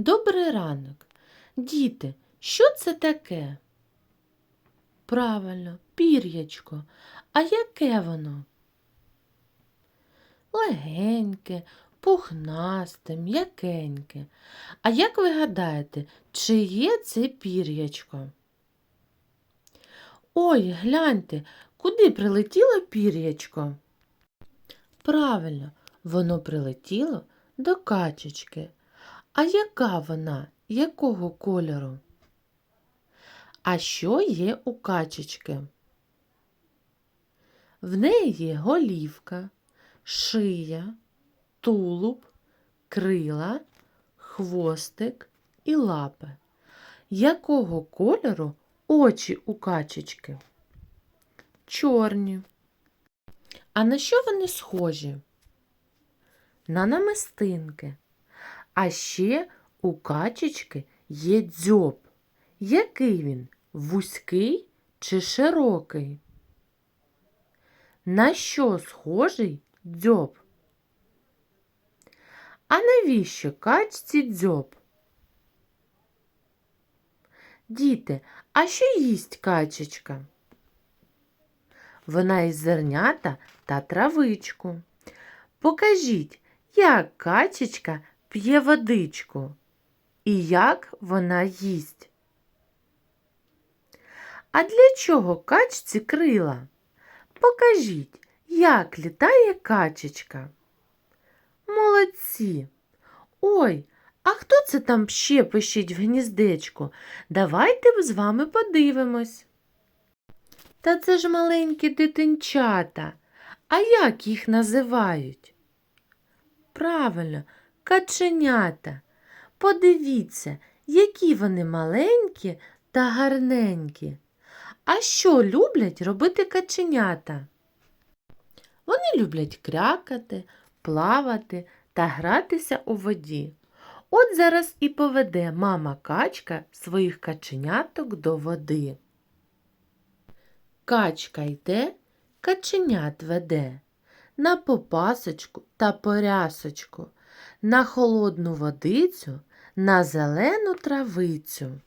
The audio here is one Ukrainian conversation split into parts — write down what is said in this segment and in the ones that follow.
Добрий ранок. Діти, що це таке? Правильно, пір'ячко. А яке воно? Легеньке, пухнасте, м'якеньке. А як ви гадаєте, чи є це пір'ячко? Ой, гляньте, куди прилетіло пір'ячко? Правильно, воно прилетіло до качечки. А яка вона? Якого кольору? А що є у качечки? В неї є голівка, шия, тулуб, крила, хвостик і лапи. Якого кольору очі у качечки? Чорні. А на що вони схожі? На намистинки. А ще у качечки є дзьоб. Який він? Вузький чи широкий? На що схожий дзьоб? А навіщо качці дзьоб? Діти, а що їсть качечка? Вона із зернята та травичку. Покажіть, як качечка п'є водичку і як вона їсть. А для чого качці крила? Покажіть, як літає качечка. Молодці. Ой, а хто це там ще пищить в гніздечку? Давайте з вами подивимось. Та це ж маленькі дитинчата. А як їх називають? Правильно, каченята. Подивіться, які вони маленькі та гарненькі. А що люблять робити каченята? Вони люблять крякати, плавати та гратися у воді. От зараз і поведе мама качка своїх каченяток до води. Качка йде, каченят веде на попасочку та порясочку, на холодну водицю, на зелену травицю.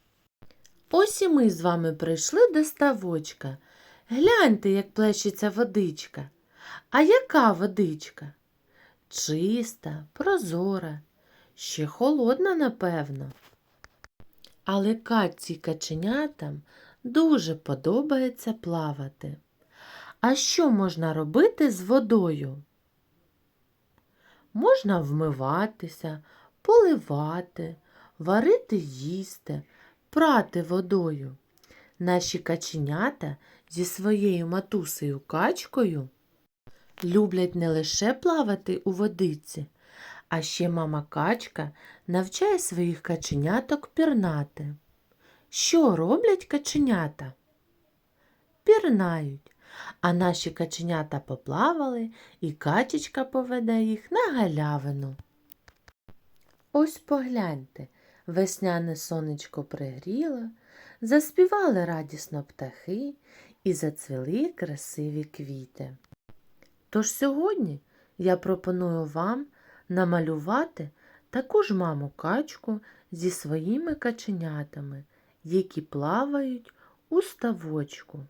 Ось і ми з вами прийшли до ставочка. Гляньте, як плещеться водичка. А яка водичка? Чиста, прозора, ще холодна, напевно. Але катці каченятам дуже подобається плавати. А що можна робити з водою? Можна вмиватися, поливати, варити їсти, прати водою. Наші каченята зі своєю матусею качкою люблять не лише плавати у водиці, а ще мама качка навчає своїх каченяток пірнати. Що роблять каченята? Пірнають. А наші каченята поплавали, і качечка поведе їх на галявину. Ось погляньте, весняне сонечко пригріло, заспівали радісно птахи і зацвіли красиві квіти. Тож сьогодні я пропоную вам намалювати таку ж маму качку зі своїми каченятами, які плавають у ставочку.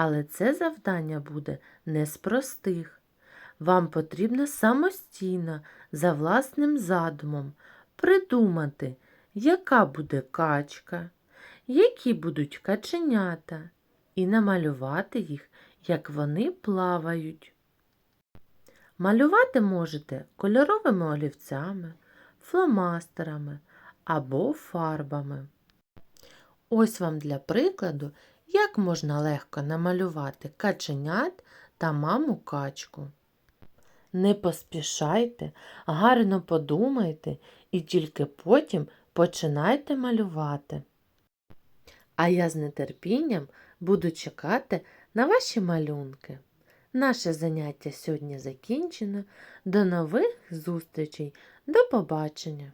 Але це завдання буде не з простих. Вам потрібно самостійно, за власним задумом, придумати, яка буде качка, які будуть каченята, і намалювати їх, як вони плавають. Малювати можете кольоровими олівцями, фломастерами або фарбами. Ось вам для прикладу, як можна легко намалювати каченят та маму качку. Не поспішайте, гарно подумайте і тільки потім починайте малювати. А я з нетерпінням буду чекати на ваші малюнки. Наше заняття сьогодні закінчено. До нових зустрічей. До побачення!